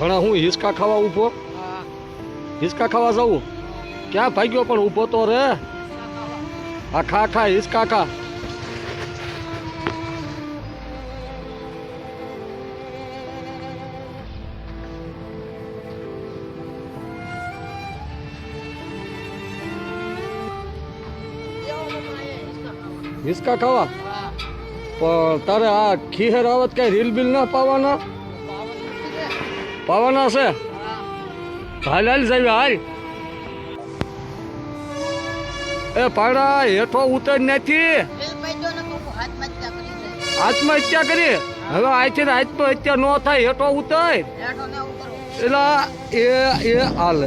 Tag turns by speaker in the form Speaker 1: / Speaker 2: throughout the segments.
Speaker 1: ઘણા હું હિસકા ખાવા ઊભો? હિસકા ખાવા જવું? ક્યાં ભાગ્યો પણ ઊભો તો રે. આ ખા ખા હિસકા ખા. હિસકા ખાવા? પણ તારે આ ખીહેર આવત કઈ રીલ બિલ ના પાવાના? પાવાના છે હાલ હાલ જઈએ હાલ. એ પાડા હેઠો ઉતર નથી. આત્મહત્યા કરી. હવે આથી આત્મહત્યા ન થાય, હેઠો ઉતર. એલા એ એ હાલ.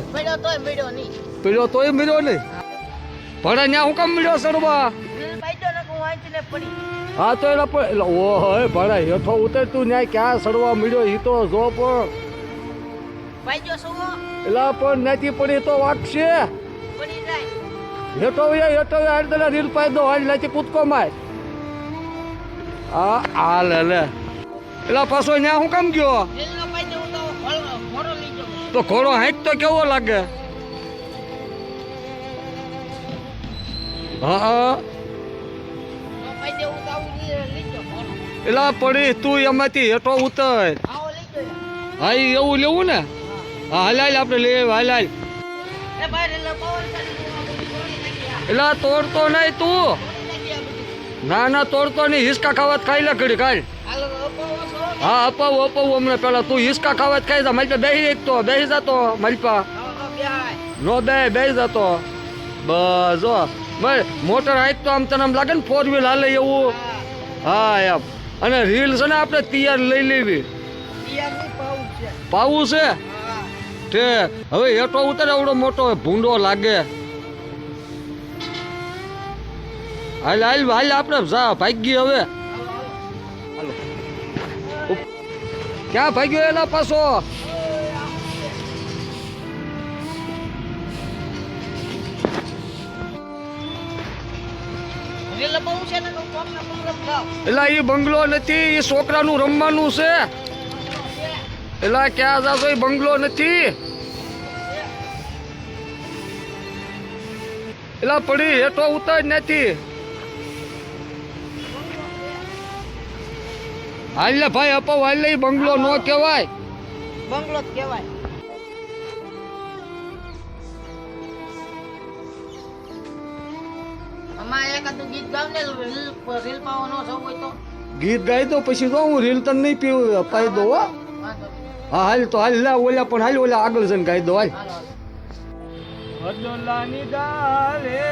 Speaker 1: પેલો તોય મળ્યો નહીં. ભાડા ન્યા હું કામ મળ્યો સરવા હા, તો એટલે ઓહો ભાડા હેઠો ઉતર તું ન્યાય ક્યાં સડવા મળ્યો એ તો જો પણ. એલા પણ નથી પડી તો વાગશે હેઠો એ હેઠો વે આડ દલા રીલ પાઈ દો હાલ લાચી કૂદકો માર. આ આ લે એલા પાછો ન્યા હું કામ ગયો? તો ઘોડો હાંક તો કેવો લાગે? હા હા. એલા પડી તું એમાંથી હેઠો ઉતર. હા એવું લેવું ને? હા હાલ હાલ આપણે લે હાલ હાલ એલા તોડતો નહીં તું. ના ના તોડતો નહીં. હિસકા ખાવા ખાઈ લે ઘડી કાઢ હા અપાવું અપાવું હમણાં પેલા તું હિસકા ખાવા જ ખાઈ જા. મારી પાસે બેસી એક તો બેસી જતો મારી પા. નો બે બેસી જતો. બસ જો. મોટર હાઈક તો આમ તને આમ લાગે ને ફોર વ્હીલ હાલે એવું? હા. એમ. અને રીલ છે ને આપણે તૈયાર લઈ લેવી. પાવું છે? તે હવે હેઠો ઉતરે એવડો મોટો ભૂંડો લાગે. હાલ હાલ હાલ આપણે જા ભાગી હવે. ક્યાં ભાગ્યો એલા પાછો? એલા એ બંગલો નથી એ છોકરાનું રમવાનું છે. એલા ક્યાં જાશો? એ બંગલો નથી. એલા પડી હેઠો ઉતર નથી. હાલ ભાઈ અપાવ હાલ બંગલો નો કહેવાય.
Speaker 2: બંગલો જ કહેવાય. ગીત હોય તો.
Speaker 1: પછી તો હું રીલ તને નહીં પીવું અપાઈ દો હો હાલ તો હાલ લા ઓલા પણ હાલ ઓલા આગળ જન ગાઈ દો હાલ. હદલાની ડાલે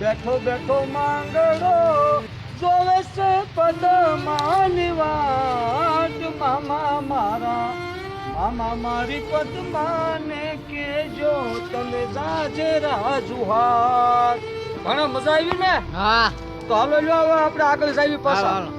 Speaker 1: બેઠો બેઠો માંગડો જોવે છે પદમાની વાટ મામા મારા મામા મારી પદ માને કેજો તમે જાજે રાજુહાર ઘણા મજા આવી ને?
Speaker 2: હા.
Speaker 1: તો હાલો લ્યો હવે આપણે આગળ જાવી પાછા.
Speaker 2: હાલો.